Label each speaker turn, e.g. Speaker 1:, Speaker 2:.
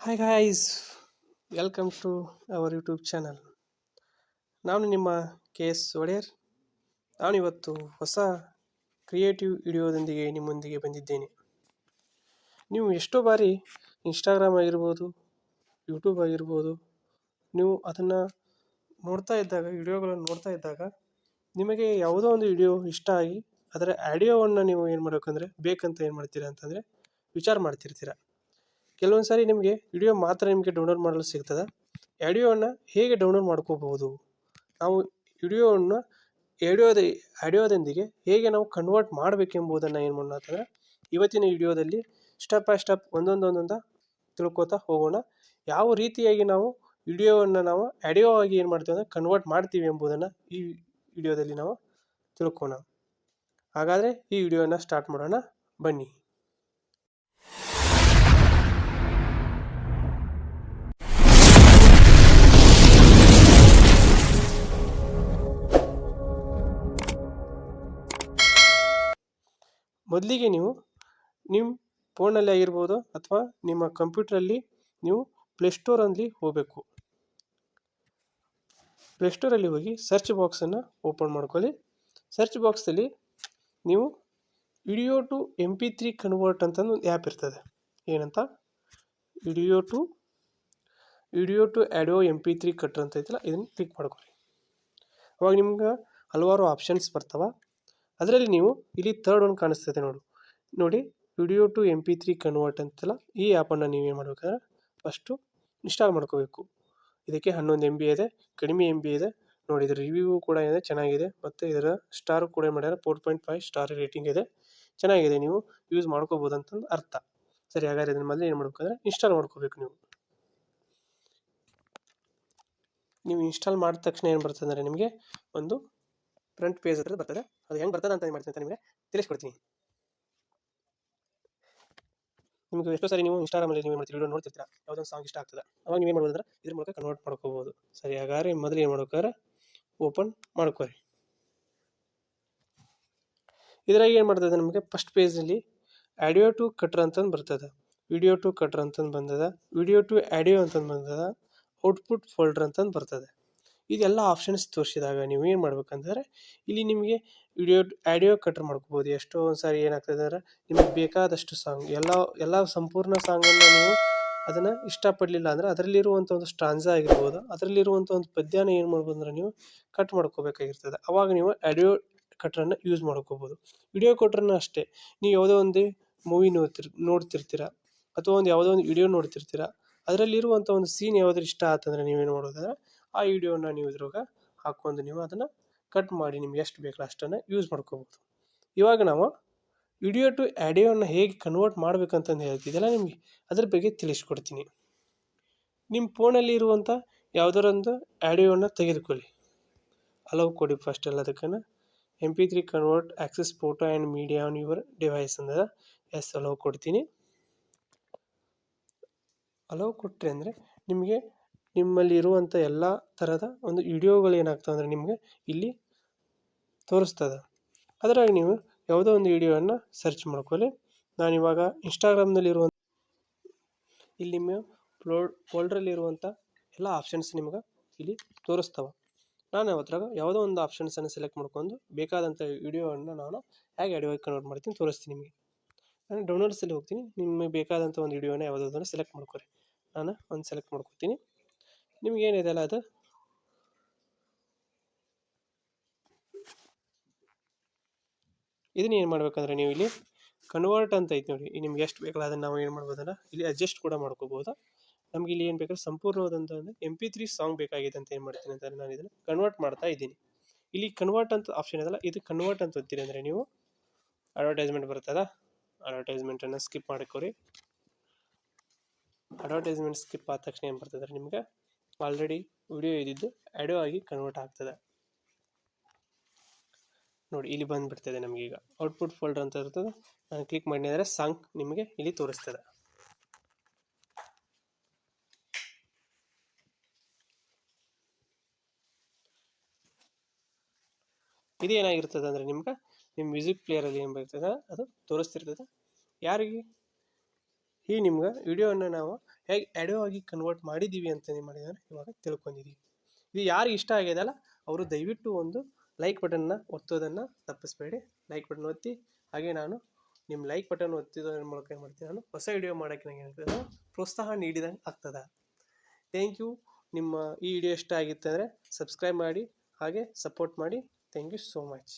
Speaker 1: Hi guys welcome to our YouTube channel ನಾನು ನಿಮ್ಮ K S Wadiyar. ನಾನಿವತ್ತು ಹೊಸ ಕ್ರಿಯೇಟಿವ್ ವಿಡಿಯೋದೊಂದಿಗೆ ನಿಮ್ಮೊಂದಿಗೆ ಬಂದಿದ್ದೇನೆ. ನೀವು ಎಷ್ಟೋ ಬಾರಿ ಇನ್ಸ್ಟಾಗ್ರಾಮ್ ಆಗಿರ್ಬೋದು ಯೂಟ್ಯೂಬ್ ಆಗಿರ್ಬೋದು, ನೀವು ಅದನ್ನು ನೋಡ್ತಾ ಇದ್ದಾಗ ವಿಡಿಯೋಗಳನ್ನು ನೋಡ್ತಾ ಇದ್ದಾಗ ನಿಮಗೆ ಯಾವುದೋ ಒಂದು ವಿಡಿಯೋ ಇಷ್ಟ ಆಗಿ, ಅದರ ಆಡಿಯೋವನ್ನು ನೀವು ಏನು ಮಾಡಬೇಕಂದ್ರೆ, ಬೇಕಂತ ಏನು ಮಾಡ್ತೀರಾ ಅಂತಂದರೆ ವಿಚಾರ ಮಾಡ್ತಿರ್ತೀರ. ಕೆಲವೊಂದು ಸಾರಿ ನಿಮಗೆ ವಿಡಿಯೋ ಮಾತ್ರ ನಿಮಗೆ ಡೌನ್ಲೋಡ್ ಮಾಡಲು ಸಿಗ್ತದೆ. ಆಡಿಯೋವನ್ನು ಹೇಗೆ ಡೌನ್ಲೋಡ್ ಮಾಡ್ಕೋಬಹುದು? ನಾವು ವಿಡಿಯೋವನ್ನು ಆಡಿಯೋದ ಆಡಿಯೋದೊಂದಿಗೆ ಹೇಗೆ ನಾವು ಕನ್ವರ್ಟ್ ಮಾಡಬೇಕೆಂಬುದನ್ನು ಏನು ಮಾಡೋಣ ಅಂತಂದರೆ ಇವತ್ತಿನ ವಿಡಿಯೋದಲ್ಲಿ ಸ್ಟೆಪ್ ಬೈ ಸ್ಟೆಪ್ ಒಂದೊಂದೊಂದೊಂದು ಒಂದೊಂದು ತಿಳ್ಕೊತಾ ಹೋಗೋಣ. ಯಾವ ರೀತಿಯಾಗಿ ನಾವು ವಿಡಿಯೋವನ್ನು ನಾವು ಆಡಿಯೋ ಆಗಿ ಏನು ಮಾಡ್ತೀವಿ ಅಂದರೆ ಕನ್ವರ್ಟ್ ಮಾಡ್ತೀವಿ ಎಂಬುದನ್ನು ಈ ವಿಡಿಯೋದಲ್ಲಿ ನಾವು ತಿಳ್ಕೋಣ ಹಾಗಾದರೆ ಈ ವಿಡಿಯೋನ ಸ್ಟಾರ್ಟ್ ಮಾಡೋಣ. ಬನ್ನಿ. ಮೊದಲಿಗೆ ನೀವು ನಿಮ್ಮ ಫೋನಲ್ಲಿ ಆಗಿರ್ಬೋದು ಅಥವಾ ನಿಮ್ಮ ಕಂಪ್ಯೂಟ್ರಲ್ಲಿ ನೀವು ಪ್ಲೇಸ್ಟೋರಲ್ಲಿ ಹೋಗಬೇಕು. ಪ್ಲೇಸ್ಟೋರಲ್ಲಿ ಹೋಗಿ ಸರ್ಚ್ ಬಾಕ್ಸನ್ನು ಓಪನ್ ಮಾಡ್ಕೊಳ್ಳಿ. ಸರ್ಚ್ ಬಾಕ್ಸಲ್ಲಿ ನೀವು video to M P three convert ಅಂತ ಒಂದು ಆ್ಯಪ್ ಇರ್ತದೆ. ಏನಂತ? Video to video to audio M P three cutter ಅಂತ ಐತಲ್ಲ, ಇದನ್ನು ಕ್ಲಿಕ್ ಮಾಡ್ಕೊಳ್ಳಿ. ಅವಾಗ ನಿಮ್ಗೆ ಹಲವಾರು ಆಪ್ಷನ್ಸ್ ಬರ್ತಾವೆ. ಅದರಲ್ಲಿ ನೀವು ಇಲ್ಲಿ ಥರ್ಡ್ ಒನ್ ಕಾಣಿಸ್ತದೆ ನೋಡು. ನೋಡಿ video to M P three convert ಅಂತೆಲ್ಲ, ಈ ಆ್ಯಪನ್ನು ನೀವು ಏನು ಮಾಡ್ಬೇಕಾದ್ರೆ ಫಸ್ಟು ಇನ್ಸ್ಟಾಲ್ ಮಾಡ್ಕೋಬೇಕು. ಇದಕ್ಕೆ ಹನ್ನೊಂದು ಎಂ ಬಿ ಇದೆ, ಕಡಿಮೆ ಎಂ ಬಿ ಇದೆ. ನೋಡಿ, ಇದರ ರಿವ್ಯೂ ಕೂಡ ಏನಿದೆ ಚೆನ್ನಾಗಿದೆ. ಮತ್ತು ಇದರ ಸ್ಟಾರ್ ಕೂಡ ಏನು ಮಾಡ್ಯಾರ four point five star rating ಇದೆ. ಚೆನ್ನಾಗಿದೆ, ನೀವು ಯೂಸ್ ಮಾಡ್ಕೋಬೋದು ಅಂತಂದು ಅರ್ಥ. ಸರಿ, ಹಾಗಾದ್ರೆ ಇದನ್ನ ಮೊದಲು ಏನು ಮಾಡ್ಬೇಕಂದ್ರೆ ಇನ್ಸ್ಟಾಲ್ ಮಾಡ್ಕೋಬೇಕು ನೀವು. ನೀವು ಇನ್ಸ್ಟಾಲ್ ಮಾಡಿದ ತಕ್ಷಣ ಏನು ಬರ್ತದೆ ಅಂದರೆ ನಿಮಗೆ ಒಂದು ಫ್ರಂಟ್ ಪೇಜ್ ಹತ್ರ ಬರ್ತದೆ. ಅದು ಹೆಂಗೆ ಬರ್ತದೆ ಅಂತ ಮಾಡ್ತೀನಿ ಅಂತ ನಿಮಗೆ ತಿಳಿಸ್ಕೊಡ್ತೀನಿ. ನಿಮಗೆ ಎಷ್ಟೋ ಸಾರಿ ನೀವು ಇನ್ಸ್ಟಾಗ್ರಾಮಲ್ಲಿ ನೀವು ಮಾಡ್ತೀವಿ ವಿಡಿಯೋ ನೋಡ್ತಿರ್ತೀರ, ಯಾವುದೋ ಸಾಂಗ್ ಇಷ್ಟ ಆಗ್ತದೆ. ಅವಾಗ ನೀವು ಏನು ಮಾಡ್ಬೋದು ಇದ್ರ ಮೂಲಕ ಕನ್ವರ್ಟ್ ಮಾಡ್ಕೋಬೋದು. ಸರಿ, ಹಾಗಾದ್ರೆ ಮೊದಲು ಏನು ಮಾಡ್ಬೇಕಾದ್ರೆ ಓಪನ್ ಮಾಡ್ಕೋರಿ. ಇದ್ರಾಗ ಏನು ಮಾಡ್ತದೆ ನಮಗೆ ಫಸ್ಟ್ ಪೇಜಲ್ಲಿ ಆಡಿಯೋ ಟು ಕಟ್ರ್ ಅಂತಂದು ಬರ್ತದೆ. ವಿಡಿಯೋ ಟು ಕಟ್ರ್ ಅಂತಂದು ಬಂದದ. ವಿಡಿಯೋ ಟು ಆಡಿಯೋ ಅಂತಂದು ಬಂದದ. ಔಟ್ಪುಟ್ ಫೋಲ್ಡರ್ ಅಂತಂದು ಬರ್ತದೆ. ಇದೆಲ್ಲ ಆಪ್ಷನ್ಸ್ ತೋರಿಸಿದಾಗ ನೀವು ಏನು ಮಾಡ್ಬೇಕಂತಂದರೆ, ಇಲ್ಲಿ ನಿಮಗೆ ವಿಡಿಯೋ ಆಡಿಯೋ ಕಟ್ರ್ ಮಾಡ್ಕೋಬೋದು. ಎಷ್ಟೋ ಒಂದು ಸಾರಿ ಏನಾಗ್ತದೆ ಅಂದ್ರೆ, ನಿಮಗೆ ಬೇಕಾದಷ್ಟು ಸಾಂಗ್ ಎಲ್ಲ ಎಲ್ಲ ಸಂಪೂರ್ಣ ಸಾಂಗನ್ನು ನೀವು ಅದನ್ನು ಇಷ್ಟಪಡಲಿಲ್ಲ ಅಂದರೆ ಅದರಲ್ಲಿರುವಂಥ ಒಂದು ಸ್ಟ್ರಾನ್ಸ ಆಗಿರ್ಬೋದು ಅದರಲ್ಲಿರುವಂಥ ಒಂದು ಪದ್ಯನ ಏನು ಮಾಡ್ಬೋದು ಅಂದ್ರೆ ನೀವು ಕಟ್ ಮಾಡ್ಕೋಬೇಕಾಗಿರ್ತದೆ. ಅವಾಗ ನೀವು ಆಡಿಯೋ ಕಟ್ರನ್ನು ಯೂಸ್ ಮಾಡ್ಕೋಬೋದು. ವಿಡಿಯೋ ಕಟ್ರನ್ನು ಅಷ್ಟೇ. ನೀವು ಯಾವುದೋ ಒಂದು ಮೂವಿ ನೋಡ್ತಿರ್, ನೋಡ್ತಿರ್ತೀರ, ಅಥವಾ ಒಂದು ಯಾವುದೋ ಒಂದು ವಿಡಿಯೋ ನೋಡ್ತಿರ್ತೀರ ಅದರಲ್ಲಿರುವಂಥ ಒಂದು ಸೀನ್ ಯಾವುದಾದ್ರು ಇಷ್ಟ ಆತಂದ್ರೆ ನೀವೇನು ಮಾಡೋದಂದ್ರೆ ಆ ವಿಡಿಯೋನ ನೀವು ಇದ್ರಾಗ ಹಾಕ್ಕೊಂಡು ನೀವು ಅದನ್ನು ಕಟ್ ಮಾಡಿ ನಿಮ್ಗೆ ಎಷ್ಟು ಬೇಕು ಅಷ್ಟನ್ನು ಯೂಸ್ ಮಾಡ್ಕೋಬೋದು. ಇವಾಗ ನಾವು ವಿಡಿಯೋ ಟು ಆಡಿಯೋನ ಹೇಗೆ ಕನ್ವರ್ಟ್ ಮಾಡ್ಬೇಕಂತಂದು ಹೇಳ್ತಿದ್ದೆಲ್ಲ ನಿಮಗೆ ಅದ್ರ ಬಗ್ಗೆ ತಿಳಿಸ್ಕೊಡ್ತೀನಿ. ನಿಮ್ಮ ಫೋನಲ್ಲಿ ಇರುವಂಥ ಯಾವುದರೊಂದು ಆಡಿಯೋನ ತೆಗೆದುಕೊಳ್ಳಿ. ಅಲವ್ ಕೊಡಿ first ಎಲ್ಲದಕ್ಕನ್ನು M P three convert access photo and media on your device ಅಂದ್ರೆ ಎಸ್ ಅಲವ್ ಕೊಡ್ತೀನಿ. ಅಲವ್ ಕೊಟ್ಟರೆ ಅಂದರೆ ನಿಮಗೆ ನಿಮ್ಮಲ್ಲಿ ಇರುವಂಥ ಎಲ್ಲ ಥರದ ಒಂದು ವಿಡಿಯೋಗಳು ಏನಾಗ್ತವೆ ಅಂದರೆ ನಿಮಗೆ ಇಲ್ಲಿ ತೋರಿಸ್ತದೆ. ಅದರಾಗಿ ನೀವು ಯಾವುದೋ ಒಂದು ವಿಡಿಯೋವನ್ನು ಸರ್ಚ್ ಮಾಡ್ಕೊಳ್ಳಿ. ನಾನಿವಾಗ ಇನ್ಸ್ಟಾಗ್ರಾಮ್ನಲ್ಲಿರುವಂಥ ಇಲ್ಲಿ ನಿಮ್ಮ ಫ್ಲೋಡ್ ಫೋಲ್ಡ್ರಲ್ಲಿರುವಂಥ ಎಲ್ಲ ಆಪ್ಷನ್ಸ್ ನಿಮ್ಗೆ ಇಲ್ಲಿ ತೋರಿಸ್ತವೆ. ನಾನು ಅವತ್ರಾಗ ಯಾವುದೋ ಒಂದು ಆಪ್ಷನ್ಸನ್ನು ಸೆಲೆಕ್ಟ್ ಮಾಡ್ಕೊಂಡು ಬೇಕಾದಂಥ ವಿಡಿಯೋವನ್ನು ನಾನು ಹೇಗೆ ಆಡಿಯೋ ಕನ್ವರ್ಟ್ ಮಾಡ್ತೀನಿ ತೋರಿಸ್ತೀನಿ ನಿಮಗೆ. ನಾನು ಡೌನ್ಲೋಡ್ಸಲ್ಲಿ ಹೋಗ್ತೀನಿ. ನಿಮಗೆ ಬೇಕಾದಂಥ ಒಂದು ವಿಡಿಯೋನ ಯಾವುದಾದ್ರೂ ಸೆಲೆಕ್ಟ್ ಮಾಡ್ಕೊರಿ ನಾನು ಒಂದು ಸೆಲೆಕ್ಟ್ ಮಾಡ್ಕೊತೀನಿ ನಿಮ್ಗೆ ಏನಿದೆ ಅಲ್ಲ ಅದು? ಇದನ್ನ ಏನು ಮಾಡ್ಬೇಕಂದ್ರೆ ನೀವು ಇಲ್ಲಿ ಕನ್ವರ್ಟ್ ಅಂತ ಐತೆ ನೋಡಿ. ನಿಮ್ಗೆ ಎಷ್ಟು ಬೇಕಲ್ಲ ಅದನ್ನು ನಾವು ಏನು ಮಾಡ್ಬೋದಲ್ಲ? ಇಲ್ಲಿ ಅಡ್ಜಸ್ಟ್ ಕೂಡ ಮಾಡ್ಕೋಬೋದು. ನಮ್ಗೆ ಇಲ್ಲಿ ಏನು ಬೇಕಾದ್ರೆ ಸಂಪೂರ್ಣವಾದಂಥ ಒಂದು ಎಂ ಪಿ ತ್ರೀ ಸಾಂಗ್ ಬೇಕಾಗಿದೆ ಅಂತ ಏನು ಮಾಡ್ತೀನಿ ಅಂತಂದರೆ ನಾನು ಇದನ್ನು ಕನ್ವರ್ಟ್ ಮಾಡ್ತಾ ಇದ್ದೀನಿ. ಇಲ್ಲಿ ಕನ್ವರ್ಟ್ ಅಂತ ಆಪ್ಷನ್ ಇದೆಲ್ಲ ಇದು ಕನ್ವರ್ಟ್ ಅಂತ ಒತ್ತೀರಿ ಅಂದರೆ ನೀವು ಅಡ್ವರ್ಟೈಸ್ಮೆಂಟ್ ಬರ್ತದ ಅಡ್ವರ್ಟೈಸ್ಮೆಂಟನ್ನು ಸ್ಕಿಪ್ ಮಾಡ್ಕೋರಿ. ಅಡ್ವರ್ಟೈಸ್ಮೆಂಟ್ ಸ್ಕಿಪ್ ಆದ ತಕ್ಷಣ ಏನು ಬರ್ತದೆ ನಿಮ್ಗೆ ಆಲ್ರೆಡಿ ವಿಡಿಯೋ ಇದ್ದಿದ್ದು ಆಡಿಯೋ ಆಗಿ ಕನ್ವರ್ಟ್ ಆಗ್ತದೆ. ನೋಡಿ, ಇಲ್ಲಿ ಬಂದುಬಿಡ್ತದೆ ನಮಗೆ ಈಗ. ಔಟ್ಪುಟ್ ಫೋಲ್ಡರ್ ಅಂತ ಇರ್ತದೆ. ನಾನು ಕ್ಲಿಕ್ ಮಾಡಿದರೆ ಸಾಂಗ್ ನಿಮಗೆ ಇಲ್ಲಿ ತೋರಿಸ್ತದೆ. ಇದು ಏನಾಗಿರ್ತದೆ ಅಂದರೆ ನಿಮ್ಗೆ ನಿಮ್ಮ ಮ್ಯೂಸಿಕ್ ಪ್ಲೇಯರಲ್ಲಿ ಏನು ಬರ್ತದೆ? ಅದು ತೋರಿಸ್ತಿರ್ತದೆ. ಯಾರಿಗೆ? ಈ ನಿಮ್ಗೆ ವಿಡಿಯೋವನ್ನು ನಾವು ಹೇಗೆ ಆಡಿಯೋ ಆಗಿ ಕನ್ವರ್ಟ್ ಮಾಡಿದ್ದೀವಿ ಅಂತ ಏನು ಮಾಡಿದ್ದಾರೆ ಇವಾಗ ತಿಳ್ಕೊಂಡಿದ್ದೀವಿ ಇದು ಯಾರಿಗೆ ಇಷ್ಟ ಆಗ್ಯದಲ್ಲ ಅವರು ದಯವಿಟ್ಟು ಒಂದು ಲೈಕ್ ಬಟನ್ನ ಒತ್ತೋದನ್ನು ತಪ್ಪಿಸ್ಬೇಡಿ. ಲೈಕ್ ಬಟನ್ ಒತ್ತಿ, ಹಾಗೆ ನಾನು ನಿಮ್ಮ ಲೈಕ್ ಬಟನ್ ಒತ್ತಿದೋದ್ರ ಮೂಲಕ ಏನು ಮಾಡ್ತೀನಿ, ನಾನು ಹೊಸ ವಿಡಿಯೋ ಮಾಡೋಕ್ಕೆ ನನಗೆ ಏನಾಗ್ತದೆ ಪ್ರೋತ್ಸಾಹ ನೀಡಿದಂಗೆ ಆಗ್ತದೆ. ಥ್ಯಾಂಕ್ ಯು ನಿಮ್ಮ ಈ ವಿಡಿಯೋ ಇಷ್ಟ ಆಗಿತ್ತಂದರೆ ಸಬ್ಸ್ಕ್ರೈಬ್ ಮಾಡಿ, ಹಾಗೆ ಸಪೋರ್ಟ್ ಮಾಡಿ. Thank you so much